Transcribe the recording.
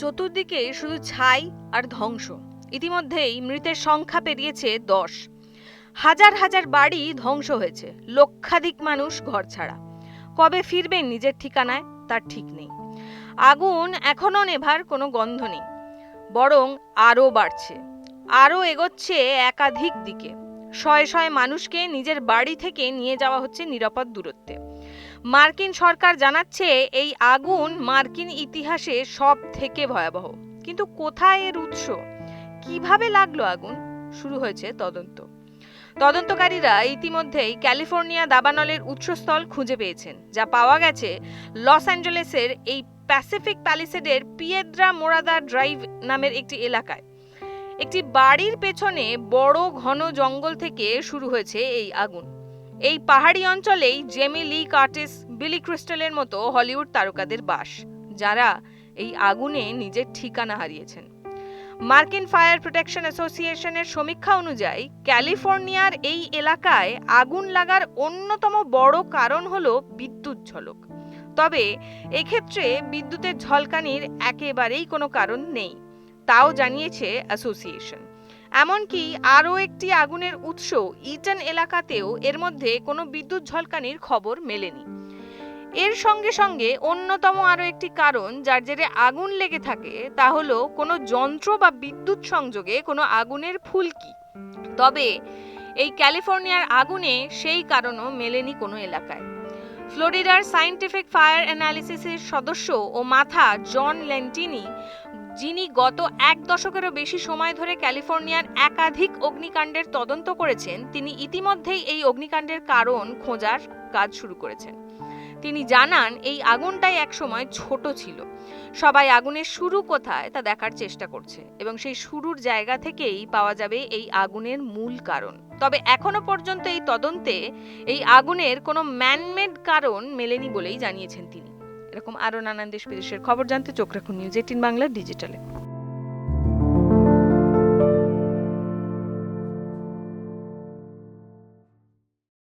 চতুর্দিকে শুধু ছাই আর ধ্বংস। ইতিমধ্যেই মৃতের সংখ্যা পেরিয়েছে দশ। হাজার হাজার বাড়ি ধ্বংস হয়েছে, লক্ষাধিক মানুষ ঘর ছাড়া। কবে ফিরবেন নিজের ঠিকানায়, তার ঠিক নেই। আগুন এখনও নেভার কোনো গন্ধ নেই, বরং আরও বাড়ছে। আরও এগোচ্ছে একাধিক দিকে। শয়ে শয়ে মানুষকে নিজের বাড়ি থেকে নিয়ে যাওয়া হচ্ছে নিরাপদ দূরত্বে। মার্কিন সরকার জানাচ্ছে এই আগুন মার্কিন ইতিহাসে সব থেকে ভয়াবহ। কিন্তু কোথায় এর উৎস? কীভাবে লাগল আগুন? শুরু হয়েছে তদন্ত। তদন্তকারীরা ইতিমধ্যেই ক্যালিফোর্নিয়া দাবানলের উৎসস্থল খুঁজে পেয়েছেন, যা পাওয়া গেছে লস অ্যাঞ্জেলেসের এই প্যাসিফিক প্যালিসেডের পিয়েদ্রা মোরাদা ড্রাইভ নামের একটি এলাকায়। একটি বাড়ির পেছনে বড় ঘন জঙ্গল থেকে শুরু হয়েছে এই আগুন। এই পাহাড়ি অঞ্চলেই জেমি লি কার্টিস, বিলি ক্রিস্টালের মতো হলিউড তারকাদের বাস, যারা এই আগুনে নিজের ঠিকানা হারিয়েছেন। মার্কিন ফায়ার প্রোটেকশন অ্যাসোসিয়েশনের সমীক্ষা অনুযায়ী, ক্যালিফোর্নিয়ার এই এলাকায় আগুন লাগার অন্যতম বড় কারণ হল বিদ্যুৎ ঝলক। তবে এক্ষেত্রে বিদ্যুতের ঝলকানির একেবারেই কোনো কারণ নেই, তাও জানিয়েছে অ্যাসোসিয়েশন। এমনকি আরও একটি আগুনের উৎস ইটন এলাকাতেও এর মধ্যে কোনো বিদ্যুৎ ঝলকানির খবর মেলেনি। এর সঙ্গে সঙ্গে অন্যতম আরও একটি কারণ যার জেরে আগুন লেগে থাকে তা হলো কোনো যন্ত্র বা বিদ্যুৎ সংযোগে কোনো আগুনের ফুলকি। তবে এই ক্যালিফোর্নিয়ার আগুনে সেই কারণও মেলেনি কোনো এলাকায়। ফ্লোরিডার সায়েন্টিফিক ফায়ার অ্যানালিসিসের সদস্য ও মাথা জন লেন্টিনি যিনি গত এক দশকেরও বেশি সময় ধরে ক্যালিফোর্নিয়ার একাধিক অগ্নিকাণ্ডের তদন্ত করেছেন, তিনি ইতিমধ্যেই এই অগ্নিকাণ্ডের কারণ খোঁজার কাজ শুরু করেছেন। তিনি জানান, এই আগুনটাই একসময় ছোট ছিল। সবাই আগুনের শুরু কোথায় তা দেখার চেষ্টা করছে এবং সেই শুরুর জায়গা থেকেই পাওয়া যাবে এই আগুনের মূল কারণ। তবে এখনও পর্যন্ত এই তদন্তে এই আগুনের কোনো ম্যানমেড কারণ মেলেনি বলেই জানিয়েছেন তিনি। এরকম আরও নানান দেশ বিদেশের খবর জানতে চোখ রাখুন নিউজ এইটিন বাংলা ডিজিটালে।